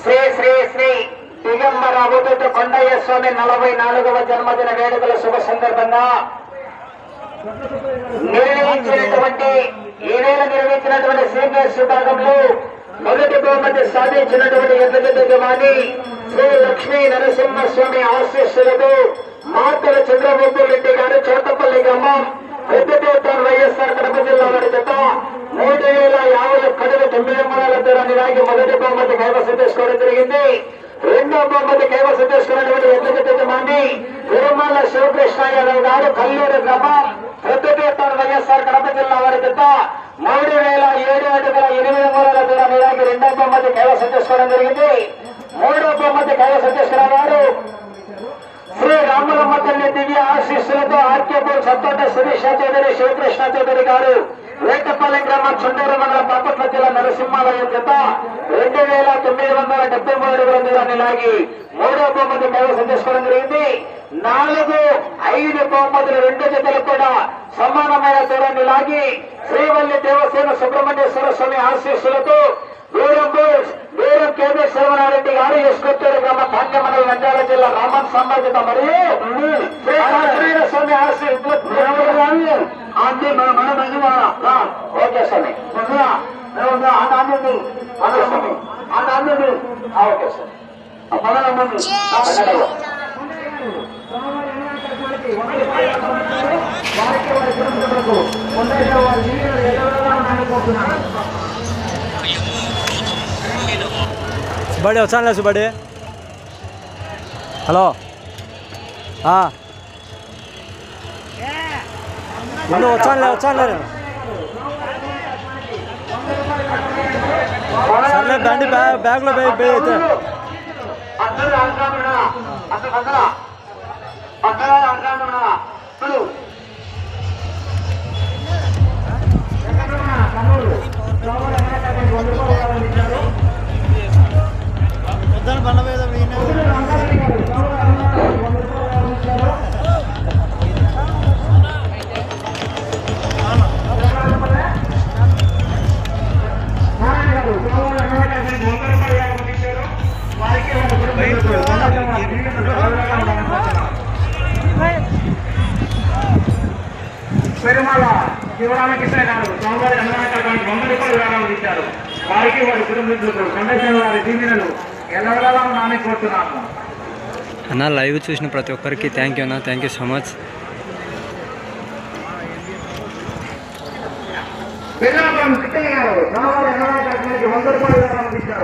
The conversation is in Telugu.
శ్రీ శ్రీ శ్రీ దిగంబర అవధూత కొండయ్య స్వామి నలభై నాలుగవ జన్మదిన వేడుకల శుభ సందర్భంగా నిర్వహించినటువంటి ఈ నెల నిర్వహించినటువంటి సీనియర్స్ విభాగంలో మొదటి బహుమతి సాధించినటువంటి ఎద్దగడ్డ శ్రీ లక్ష్మీ నరసింహస్వామి ఆశీస్సులతో మాతల చంద్రబాబు రెడ్డి దానికి మొదటి బహుమతి కైవసం చేసుకోవడం జరిగింది. రెండో బహుమతి కైవసం చేసుకున్నటువంటి ఎద్దగడ్డ మంది తిరుమల శివకృష్ణ యాదవ్ గారు కల్లూరు గ్రామం పెద్దపేట వైఎస్ఆర్ కడప జిల్లా వారి చేత మూడు వేల ఏడు అడుగుల ఎనిమిది మూలల దూరం ఇలాగే రెండో బహుమతి కైవసం చేసుకోవడం జరిగింది. మూడో బహుమతి కైవసం చేసుకున్న వారు శ్రీ రామలమ్మ తల్లి దివ్య ఆశీస్సులతో ఆర్కేపూర్ సత్తోట శిరీష చౌదరి శివకృష్ణ చౌదరి గారు వేటపల్లి గ్రామం చుండూరు మండలం బాపట్ల జిల్లా నరసింహాలయం చేత రెండు వేల తొమ్మిది వందల డెబ్బై మూడు అడుగుల దూరాన్ని లాగి మూడో బహుమతి కైవసం చేసుకోవడం జరిగింది. నాలుగు ఐదు బహుమతులు రెండు జతలు కూడా సమానమైన దూరాన్ని లాగి శ్రీవల్లి దేవసేన సుబ్రహ్మణ్యేశ్వర స్వామి ఆశీస్సులతో వీరం బోస్ దూరం కేంద్ర శివనారెడ్డి గారు ఎస్కొత్తూరు గ్రామ ధాన్య మండలం నంద్యాల జిల్లా రామన్ సంబంధిత మరియు అన్ని మన మన మంజుమారా ఓకే స్వామి. ఆ స్వామి. ఆ ఓకే స్వామి. వారికి వారి వారి జీవితంలో నానిపోతున్నారు సుబ్బడి వచ్చానులే సుబ్బడి. హలో. ఆ. ఉండు వచ్చానులే వచ్చానులే నేను. సర్లే బండి బ్యాగ్ బ్యాగ్లో పోయి పోయి అయితే పెరుమల శివరామకృష్ణ గారు స్వామివారి అన్నదానికి వంద రూపాయలు విరాళం ఇచ్చారు. వారికి వారి కుటుంబీకులకు కొండశ్వర వారి దీవెనలు ఎల్లవెల్లలా నాని కోరుతున్నాను అన్న లైవ్ చూసిన ప్రతి ఒక్కరికి థ్యాంక్ యూ అన్న. థ్యాంక్ యూ సో మచ్ పిల్లల కృష్ణయ్య గారు స్వామివారి అన్నదానికి వంద రూపాయలు విరాళం ఇచ్చారు.